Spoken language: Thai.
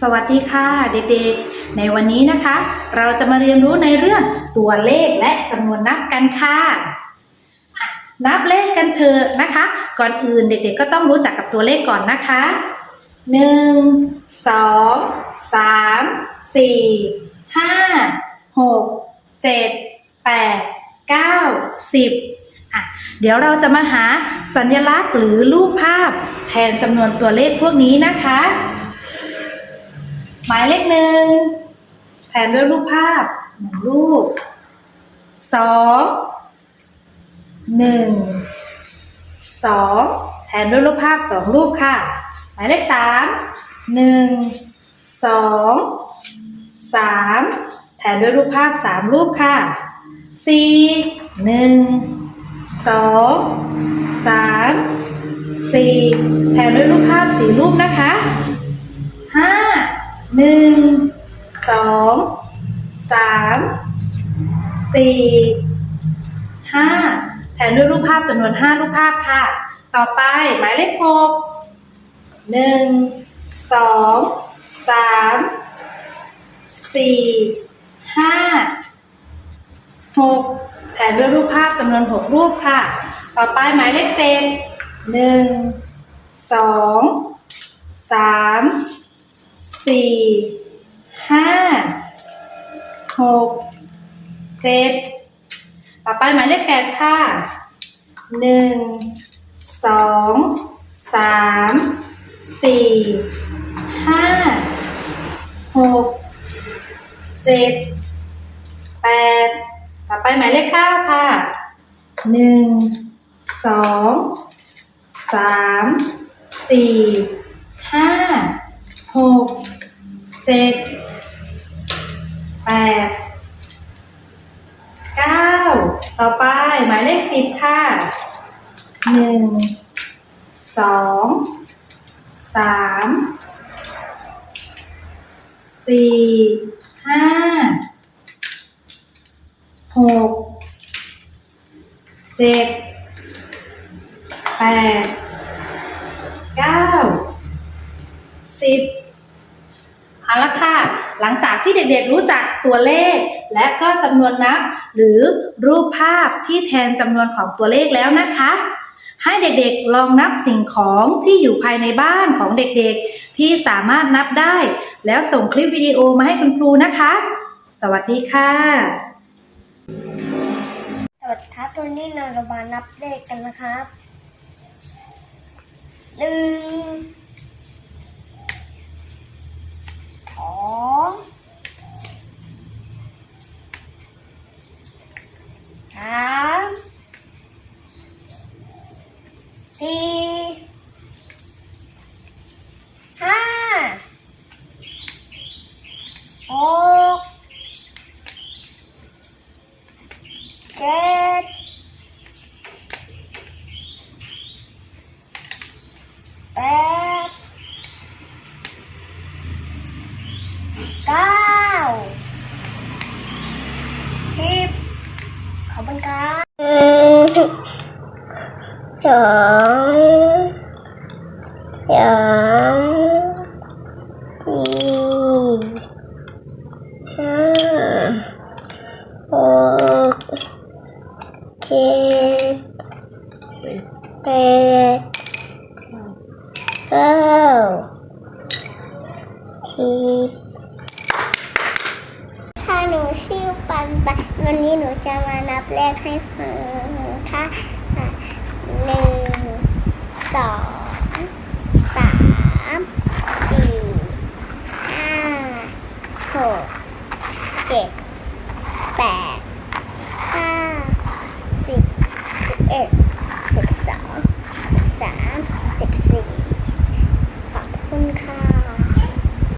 สวัสดีค่ะเด็กๆ ในวันนี้นะคะ เราจะมาเรียนรู้ในเรื่องตัวเลขและจำนวนนับกันค่ะ นับเลขกันเถอะนะคะ ก่อนอื่นเด็กๆ ก็ต้องรู้จักกับตัวเลขก่อนนะคะหนึ่งสองสามสี่ห้าหกเจ็ดแปดเก้าสิบอะเดี๋ยวเราจะมาหาสัญลักษณ์หรือรูปภาพแทนจำนวนตัวเลขพวกนี้นะคะ หมายเลขหนึ่งแทนด้วยรูปภาพหนึ่งรูปสองหนึ่งสองแทนด้วยรูปภาพสองรูปค่ะ หมายเลขสามหนึ่งสองสามแทนด้วยรูปภาพสามรูปค่ะสี่หนึ่งสองสามสี่แทนด้วยรูปภาพสี่รูปนะคะ สี่ห้าแทนด้วยรูปภาพจำนวนห้ารูปภาพค่ะ ต่อไปหมายเลขหกหนึ่งสองสามสี่ห้าหกแทนด้วยรูปภาพจำนวนหกรูปค่ะ ต่อไปหมายเลขเจ็ดหนึ่งสองสามสี่ห้าหก เจ็ดต่อไปหมายเลขแปดค่ะหนึ่งสองสามสี่ห้าหกเจ็ดแปดต่อไปหมายเลขเก้าค่ะหนึ่งสองสามสี่ห้าหกเจ็ด ต่อไปหมายเลขสิบค่ะหนึ่งสองสามสี่ห้าหกเจ็ดแปดเก้าสิบเอาละค่ะ หลังจากที่เด็กๆรู้จักตัวเลข และก็จำนวนนับ หรือรูปภาพที่แทนจำนวนของตัวเลขแล้วนะคะ ให้เด็กๆลองนับสิ่งของที่อยู่ภายในบ้านของเด็กๆ ที่สามารถนับได้ แล้วส่งคลิปวิดีโอมาให้คุณครูนะคะ สวัสดีค่ะ สวัสดีครับวันนี้เราจะมานับเลขกันนะครับหนึ่งสองสามสี่ห้าหก เจ็ดแปดเก้าสิบขอบคุณครับ สองสามสี่ห้าหกเจ็ดแปดเก้าสิบถ้าหนูชื่อปันปันวันนี้หนูจะมานับเลขให้ฟังค่ะอะ หนึ่งสองสามสี่ห้าหกเจ็ดแปดห้าสิบสิบเอ็ด